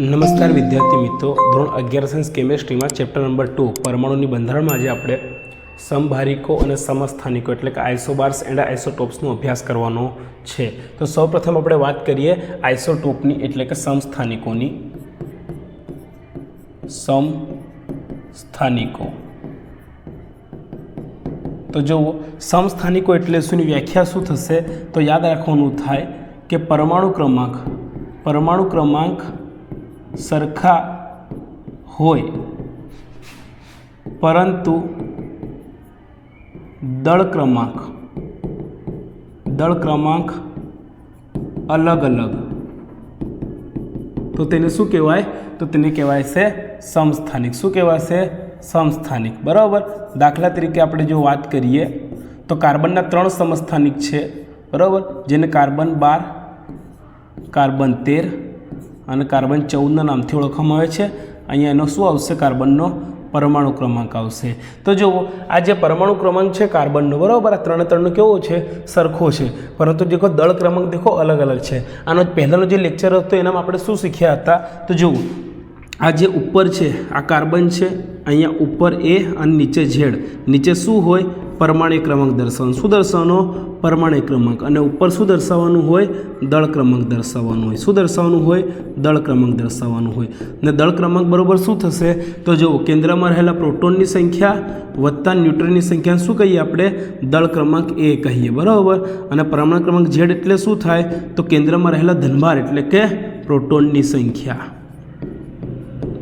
નમસ્કાર વિદ્યાર્થી મિત્રો, ધોરણ અગિયાર સાયન્સ કેમેસ્ટ્રીમાં ચેપ્ટર નંબર ટુ પરમાણુની બંધારણમાં આજે આપણે સમભારિકો અને સમસ્થાનિકો એટલે કે આઇસોબાર્સ એન્ડ આઇસોટોપ્સનો અભ્યાસ કરવાનો છે. તો સૌપ્રથમ આપણે વાત કરીએ આઇસોટોપની એટલે કે સમસ્થાનિકોની. સમસ્થાનિકો. તો જુઓ સમસ્થાનિકો એટલે શુંની વ્યાખ્યા શું થશે? તો યાદ રાખવાનું થાય કે પરમાણુ ક્રમાંક પરમાણુ ક્રમાંક સરખા હોય. પરંતુ દળ ક્રમાંક દળ ક્રમાંક અલગ અલગ. તો તેને શું કહેવાય? તો તેને કહેવાય છે સમસ્થાનિક. શું કહેવાશે સમસ્થાનિક. બરાબર? દાખલા તરીકે આપણે જો વાત કરીએ, તો કાર્બનના ત્રણ સમસ્થાનિક છે. બરાબર? જેને કાર્બન બાર, કાર્બન તેર અને કાર્બન ચૌદના નામથી ઓળખવામાં આવે છે. અહીંયા એનો શું આવશે? કાર્બનનો પરમાણુ ક્રમાંક આવશે. તો જુઓ, આ જે પરમાણુ ક્રમાંક છે કાર્બનનો, બરાબર? આ ત્રણે ત્રણનો કેવો છે? સરખો છે. પરંતુ દેખો, દળ ક્રમાંક દેખો અલગ અલગ છે. આનો પહેલાંનો જે લેક્ચર હતો, એનામાં આપણે શું શીખ્યા હતા? તો જુઓ, આ જે ઉપર છે, આ કાર્બન છે, અહીંયા ઉપર એ અને નીચે ઝેડ. નીચે શું હોય? પરમાણુ ક્રમાંક દર્શાવવાનું શું દર્શાવવાનો પરમાણિક ક્રમાંક. અને ઉપર શું દર્શાવવાનું હોય, દળ ક્રમાંક દર્શાવવાનું હોય. શું દર્શાવવાનું હોય, દળ ક્રમાંક દર્શાવવાનું હોય. ને દળ ક્રમાંક બરાબર શું થશે? તો જુઓ કેન્દ્રમાં રહેલા પ્રોટોનની સંખ્યા વત્તા ન્યુટ્રનની સંખ્યા, શું કહીએ આપણે? દળ ક્રમાંક એ કહીએ, બરાબર? અને પરમાણુ ક્રમાંક ઝેડ એટલે શું થાય? તો કેન્દ્રમાં રહેલા ધનભાર એટલે કે પ્રોટોનની સંખ્યા.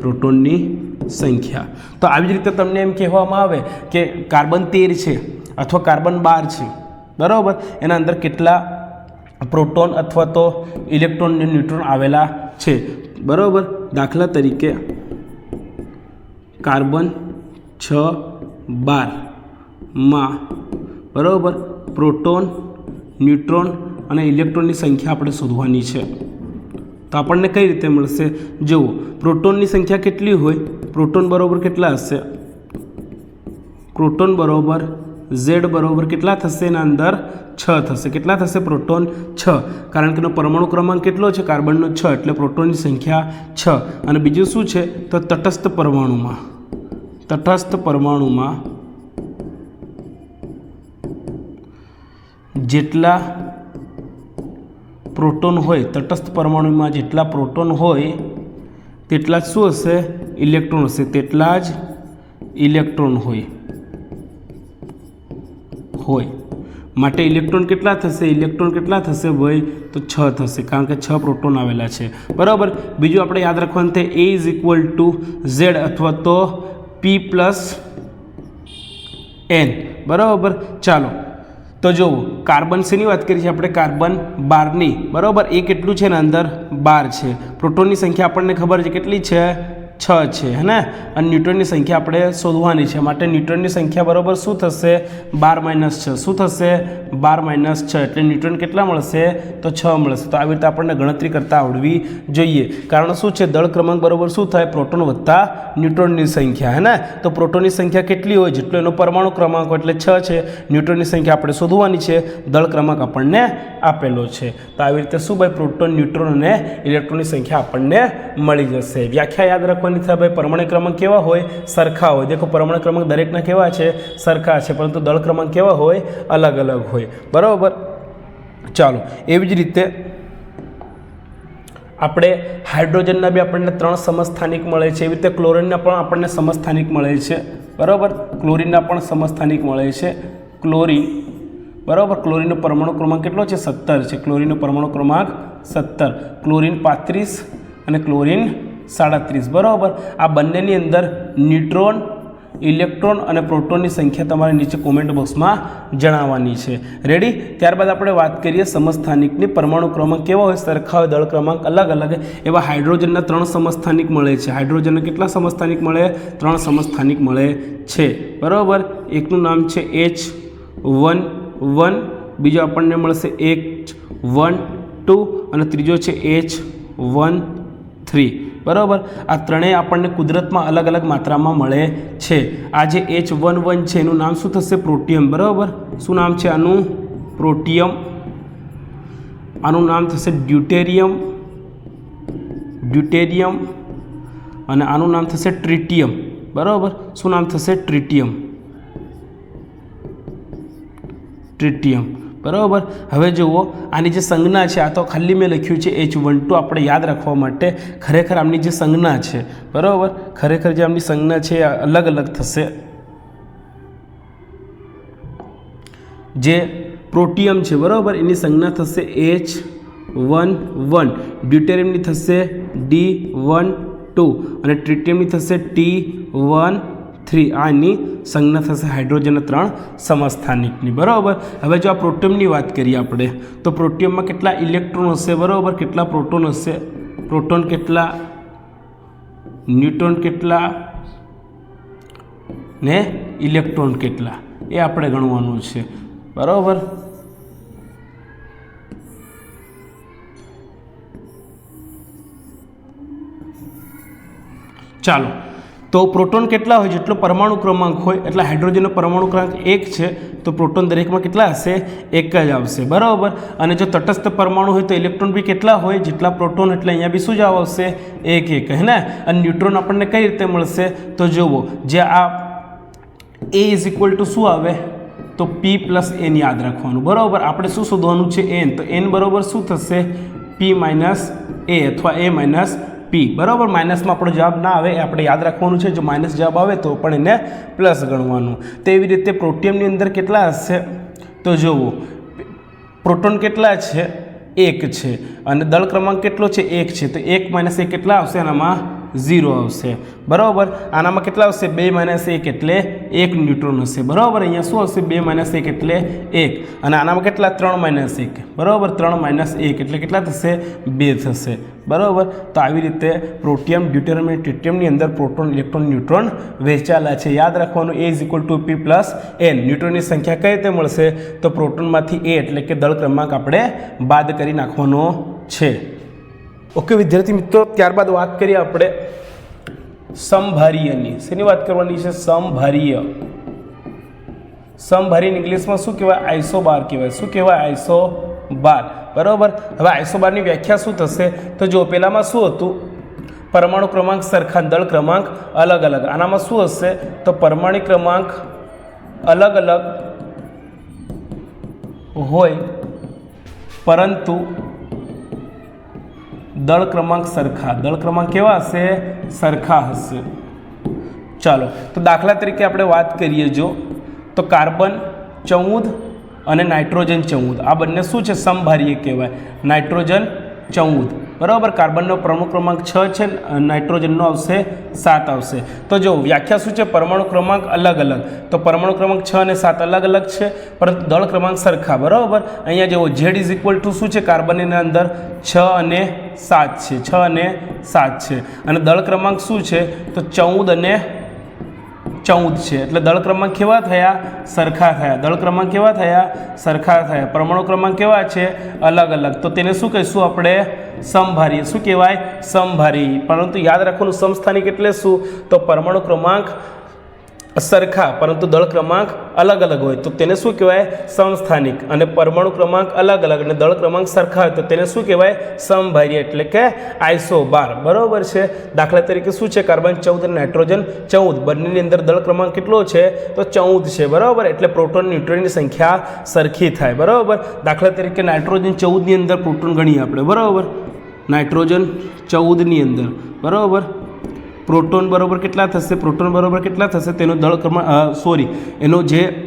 પ્રોટોનની સંખ્યા. તો આવી જ રીતે તમને એમ કહેવામાં આવે કે કાર્બન તેર છે અથવા કાર્બન બાર છે. બરાબર? એના અંદર કેટલા પ્રોટોન અથવા તો ઇલેક્ટ્રોન અને ન્યુટ્રોન આવેલા છે. બરાબર? દાખલા તરીકે કાર્બન છ બારમાં બરાબર? પ્રોટોન, ન્યુટ્રોન અને ઇલેક્ટ્રોનની સંખ્યા આપણે શોધવાની છે. તો આપણને કઈ રીતે મળશે? જુઓ, પ્રોટોનની સંખ્યા કેટલી હોય? પ્રોટોન બરોબર કેટલા હશે? પ્રોટોન બરોબર ઝેડ બરોબર કેટલા થશે? એના અંદર છ થશે. કેટલા થશે? પ્રોટોન છ. કારણ કે એનો પરમાણુ ક્રમાંક કેટલો છે? કાર્બનનો છ, એટલે પ્રોટોનની સંખ્યા છ. અને બીજું શું છે? તો તટસ્થ પરમાણુમાં. તટસ્થ પરમાણુમાં જેટલા પ્રોટોન હોય, તટસ્થ પરમાણુમાં જેટલા પ્રોટોન હોય, તેટલા જ શું હશે? ઇલેક્ટ્રોન હશે. તેટલા જ ઇલેક્ટ્રોન હોય. હોય. માટે ઇલેક્ટ્રોન કેટલા થશે? ઇલેક્ટ્રોન કેટલા થશે ભાઈ? તો છ થશે, કારણ કે છ પ્રોટોન આવેલા છે. બરાબર? બીજું આપણે યાદ રાખવાનું છે A is equal to Z અથવા તો પી પ્લસ એન બરાબર? ચાલો. તો જુઓ, કાર્બન શેની વાત કરીએ છીએ? આપણે કાર્બન બારની. બરાબર? એ કેટલું છે ને અંદર બાર છે. પ્રોટોનની સંખ્યા આપણને ખબર છે કેટલી છે? છ છે, હે ને? અને ન્યુટ્રનની સંખ્યા આપણે શોધવાની છે. માટે ન્યુટ્રનની સંખ્યા બરાબર શું થશે? બાર માઇનસ છ. શું થશે? બાર માઇનસ છ. એટલે ન્યુટ્રન કેટલા મળશે? તો છ મળશે. તો આવી રીતે આપણને ગણતરી કરતાં આવડવી જોઈએ. કારણ શું છે? દળ ક્રમાંક બરાબર શું થાય? પ્રોટોન વત્તા ન્યૂટ્રોનની સંખ્યા, હે ને? તો પ્રોટોનની સંખ્યા કેટલી હોય? જેટલો એનો પરમાણુ ક્રમાંક હોય એટલે છ છે. ન્યૂટ્રોનની સંખ્યા આપણે શોધવાની છે. દળ ક્રમાંક આપણને આપેલો છે. તો આવી રીતે શું ભાઈ? પ્રોટોન, ન્યુટ્રોન અને ઇલેક્ટ્રોનની સંખ્યા આપણને મળી જશે. વ્યાખ્યા યાદ રાખવાની થાય ભાઈ પરમાણુ ક્રમાંક કેવા હોય? સરખા હોય. દેખો, પરમાણુ ક્રમાંક દરેકના કેવા છે? સરખા છે, પરંતુ દળ ક્રમાંક કેવા હોય? અલગ અલગ હોય. બરાબર? ચાલો, એવી જ રીતે આપણે હાઇડ્રોજનના બી આપણને ત્રણ સમસ્થાનિક મળે છે. એવી રીતે ક્લોરિનના પણ આપણને સમસ્થાનિક મળે છે. બરાબર? ક્લોરિનના પણ સમસ્થાનિક મળે છે. ક્લોરિન. બરાબર? ક્લોરિનનો પરમાણુ ક્રમાંક કેટલો છે? સત્તર છે. ક્લોરિનનો પરમાણુ ક્રમાંક સત્તર. ક્લોરિન પાંત્રીસ અને ક્લોરિન સાડત્રીસ, બરાબર? આ બંનેની અંદર ન્યુટ્રોન, ઇલેક્ટ્રોન અને પ્રોટોનની સંખ્યા તમારે નીચે કોમેન્ટ બોક્સમાં જણાવવાની છે. રેડી ત્યારબાદ આપણે વાત કરીએ સમસ્થાનિકની પરમાણુ ક્રમાંક કેવા હોય? સરખા હોય દળ ક્રમાંક અલગ અલગ. એવા હાઇડ્રોજનના ત્રણ સમસ્થાનિક મળે છે. હાઇડ્રોજનના કેટલા સમસ્થાનિક મળે? ત્રણ સમસ્થાનિક મળે છે. બરાબર? એકનું નામ છે એચ વન વન બીજો આપણને મળશે એચ વન ટુ અને ત્રીજો છે એચ વન થ્રી બરાબર? આ ત્રણેય આપણને કુદરતમાં અલગ અલગ માત્રામાં મળે છે. આ જે એચ વન વન છે, એનું નામ શું થશે? પ્રોટિયમ. બરાબર? શું નામ છે આનું? પ્રોટિયમ. આનું નામ થશે ડ્યુટેરિયમ. ડ્યુટેરિયમ. અને આનું નામ થશે ટ્રિટિયમ. બરાબર? શું નામ થશે? ટ્રિટિયમ. ટ્રિટિયમ. બરાબર? હવે જુઓ, આની જે સંજ્ઞા છે, આ તો ખાલી મેં લખ્યું છે એચ વન ટુ આપણે યાદ રાખવા માટે. ખરેખર આમની જે સંજ્ઞા છે, બરાબર? ખરેખર જે આમની સંજ્ઞા છે, એ અલગ અલગ થશે. જે પ્રોટિયમ છે, બરાબર? એની સંજ્ઞા થશે એચ વન વન ડ્યુટેરિયમની થશે ડી વન ટુ અને ટ્રિટિયમની થશે ટી વન થ્રી આની સંજ્ઞા થશે હાઇડ્રોજન ત્રણ સમસ્થાનિકની, બરાબર? હવે જો આ પ્રોટિયમની વાત કરીએ આપણે, તો પ્રોટિયમમાં કેટલા ઇલેક્ટ્રોન હશે, બરાબર? કેટલા પ્રોટોન હશે? પ્રોટોન કેટલા? ન્યુટ્રોન કેટલા? ને ઇલેક્ટ્રોન કેટલા? એ આપણે ગણવાનું છે, બરાબર? ચાલો તો પ્રોટોન કેટલા હોય, જેટલો પરમાણુ ક્રમાંક હોય, એટલા હાઇડ્રોજનનો પરમાણુ ક્રમાંક એક છે, તો પ્રોટોન દરેકમાં કેટલા હશે? એક જ આવશે. બરાબર? અને જો તટસ્થ પરમાણુ હોય, તો ઇલેક્ટ્રોન બી કેટલા હોય? જેટલા પ્રોટોન, એટલે અહીંયા બી શું જવાબ આવશે? એક એક. હે ને? અને ન્યુટ્રોન આપણને કઈ રીતે મળશે? તો જુઓ, જે આ એ ઇઝ ઇક્વલ ટુ શું આવે? તો પી પ્લસ એન યાદ રાખવાનું. બરાબર? આપણે શું શોધવાનું છે એન તો એન બરાબર શું થશે? પી માઇનસ એ અથવા એ માઇનસ પી બરાબર? માઇનસમાં આપણો જવાબ ના આવે આપણે યાદ રાખવાનું છે. જો માઇનસ જવાબ આવે તો પણ એને પ્લસ ગણવાનું. તેવી રીતે પ્રોટીયમની અંદર કેટલા હશે? તો જુઓ, પ્રોટોન કેટલા છે? એક છે. અને દળ ક્રમાંક કેટલો છે? એક છે. તો એક માઇનસ એક કેટલા આવશે? આનામાં ઝીરો આવશે. બરાબર? આનામાં કેટલા આવશે? બે માઇનસ એક એટલે એક ન્યુટ્રોન હશે. બરાબર? અહીંયા શું હશે? બે માઇનસ એક એટલે એક. અને આનામાં કેટલા? ત્રણ માઇનસ એક. બરાબર? ત્રણ માઇનસ એક એટલે કેટલા થશે? બે થશે. બરાબર? તો આવી રીતે પ્રોટિયમ ડ્યુટેરિયમ અને ટ્રિટિયમની અંદર પ્રોટોન, ઇલેક્ટ્રોન, ન્યુટ્રોન વહેંચાયેલા છે. યાદ રાખવાનું A is equal to P plus N ન્યુટ્રોનની સંખ્યા કઈ રીતે મળશે? તો પ્રોટોનમાંથી એ એટલે કે દળ ક્રમાંક આપણે બાદ કરી નાખવાનો છે. ઓકે, વિદ્યાર્થી મિત્રો, ત્યારબાદ વાત કરીએ આપણે સમભારીયની શેની વાત કરવાની છે? સમભારીય સમભારી ઇંગ્લિશમાં શું કહેવાય? આઈસો બાર કહેવાય. શું કહેવાય? આઈસો બાર બરાબર? હવે આઈસો બારની વ્યાખ્યા શું થશે? તો જો પહેલામાં શું હતું? પરમાણુ ક્રમાંક સરખા દળ ક્રમાંક અલગ અલગ. આનામાં શું હશે? તો પરમાણુ ક્રમાંક અલગ અલગ હોય, પરંતુ દળ ક્રમાંક સરખા. દળ ક્રમાંક કેવા હશે? સરખા હશે. ચાલો, તો દાખલા તરીકે આપણે વાત કરીએ જો, તો કાર્બન ચૌદ અને નાઇટ્રોજન ચૌદ. આ બંને શું છે? સમભારીય કહેવાય. નાઇટ્રોજન ચૌદ. બરાબર? કાર્બનનો પરમાણુ ક્રમાંક છ છે, નાઇટ્રોજનનો આવશે સાત આવશે. તો જો વ્યાખ્યા શું છે? પરમાણુ ક્રમાંક અલગ અલગ. તો પરમાણુ ક્રમાંક છ અને સાત અલગ અલગ છે પરંતુ દળ ક્રમાંક સરખા, બરાબર? અહીંયા જેવો ઝેડ ઇઝ ઇક્વલ ટુ શું છે? કાર્બનની અંદર છ અને સાત છે, છ અને સાત છે. અને દળ ક્રમાંક શું છે? તો ચૌદ અને ચૌદ છે. એટલે દળ ક્રમાંક કેવા થયા? સરખા થયા. દળ ક્રમાંક કેવા થયા? સરખા થયા. પરમાણુ ક્રમાંક કેવા છે? અલગ અલગ. તો તેને શું કહીશું આપણે? સમભારી શું કહેવાય? સમભારી પરંતુ યાદ રાખવાનું સમસ્થાનિક એટલે શું? તો પરમાણુ ક્રમાંક સરખા, પરંતુ દળ ક્રમાંક અલગ અલગ હોય, તો તેને શું કહેવાય? સમસ્થાનિક. અને પરમાણુ ક્રમાંક અલગ અલગ અને દળ ક્રમાંક સરખા હોય, તો તેને શું કહેવાય? સમભાર્ય એટલે કે આઈસો બાર બરાબર છે? દાખલા તરીકે શું છે? કાર્બન ચૌદ અને નાઇટ્રોજન ચૌદ. બંનેની અંદર દળ ક્રમાંક કેટલો છે? તો ચૌદ છે. બરાબર? એટલે પ્રોટોન, ન્યુટ્રોનની સંખ્યા સરખી થાય. બરાબર? દાખલા તરીકે નાઇટ્રોજન ચૌદની અંદર પ્રોટોન ગણીએ આપણે. બરાબર? નાઇટ્રોજન ચૌદની અંદર. બરાબર? પ્રોટોન બરાબર કેટલા થશે? પ્રોટોન બરાબર કેટલા થશે? તેનો દળ ક્રમાંક સોરી એનો જે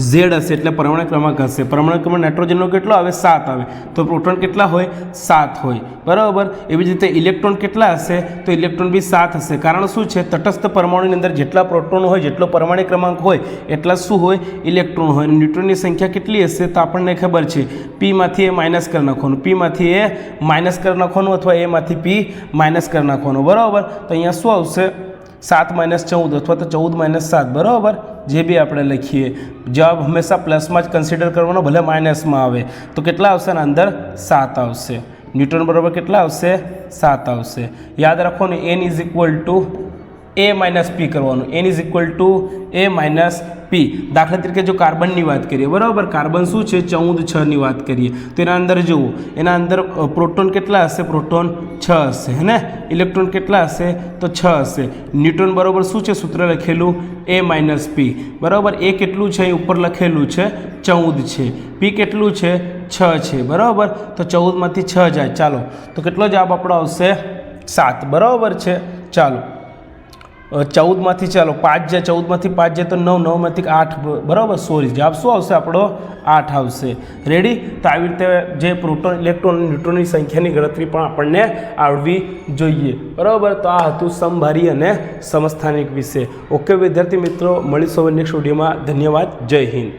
ઝેડ હશે એટલે પરમાણુ ક્રમાંક હશે. પરમાણુ ક્રમાંક નાઇટ્રોજનનો કેટલો આવે? સાત આવે. તો પ્રોટોન કેટલા હોય? સાત હોય. બરાબર? એવી જ રીતે ઇલેક્ટ્રોન કેટલા હશે? તો ઇલેક્ટ્રોન બી સાત હશે. કારણ શું છે? તટસ્થ પરમાણુની અંદર જેટલા પ્રોટોન હોય, જેટલો પરમાણુ ક્રમાંક હોય, એટલા શું હોય? ઇલેક્ટ્રોન હોય. ન્યુટ્રોનની સંખ્યા કેટલી હશે? તો આપણને ખબર છે પીમાંથી એ માઇનસ કરી નાખવાનું. પીમાંથી એ માઇનસ કરી નાખવાનું અથવા એમાંથી પી માઇનસ કરી નાખવાનું. બરાબર? તો અહીંયા શું આવશે? સાત માઇનસ ચૌદ અથવા તો ચૌદ માઇનસ સાત. બરાબર? જે બી આપણે લખીએ, જવાબ હંમેશા પ્લસમાં જ કન્સિડર કરવાનો, ભલે માઇનસમાં આવે. તો કેટલા આવશે એના અંદર? સાત આવશે. ન્યૂટન બરાબર કેટલા આવશે? સાત આવશે. યાદ રાખો ને N is equal to A minus P કરવાનું. N is equal to A minus P દાખલા તરીકે જો કાર્બનની વાત કરીએ, બરાબર? કાર્બન શું છે? ચૌદ છની વાત કરીએ. તો એના અંદર જુઓ, એના અંદર પ્રોટોન કેટલા હશે? પ્રોટોન છ હશે, હે ને? ઇલેક્ટ્રોન કેટલા હશે? તો છ હશે. ન્યુટ્રોન બરાબર શું છે? સૂત્ર લખેલું એ માઇનસ પી બરાબર? એ કેટલું છે? અહીં ઉપર લખેલું છે, ચૌદ છે. પી કેટલું છે? છ છે. બરાબર? તો ચૌદમાંથી છ જાય. ચાલો. તો કેટલો જવાબ આપણો આવશે? સાત. બરાબર છે? ચાલો. ચૌદમાંથી ચાલો, પાંચ જાય ચૌદમાંથી પાંચ જાય તો નવ, નવમાંથી આઠ બરાબર, સોરી, જવાબ શું આવશે આપણો? આઠ આવશે. રેડી તો આવી રીતે જે પ્રોટોન, ઇલેક્ટ્રોન ન્યુટ્રોનની સંખ્યાની ગણતરી પણ આપણને આવડવી જોઈએ. બરાબર? તો આ હતું સમભારી અને સમસ્થાનિક વિશે. ઓકે વિદ્યાર્થી મિત્રો, મળીશું નેક્સ્ટ વિડીયોમાં ધન્યવાદ. જય હિન્દ.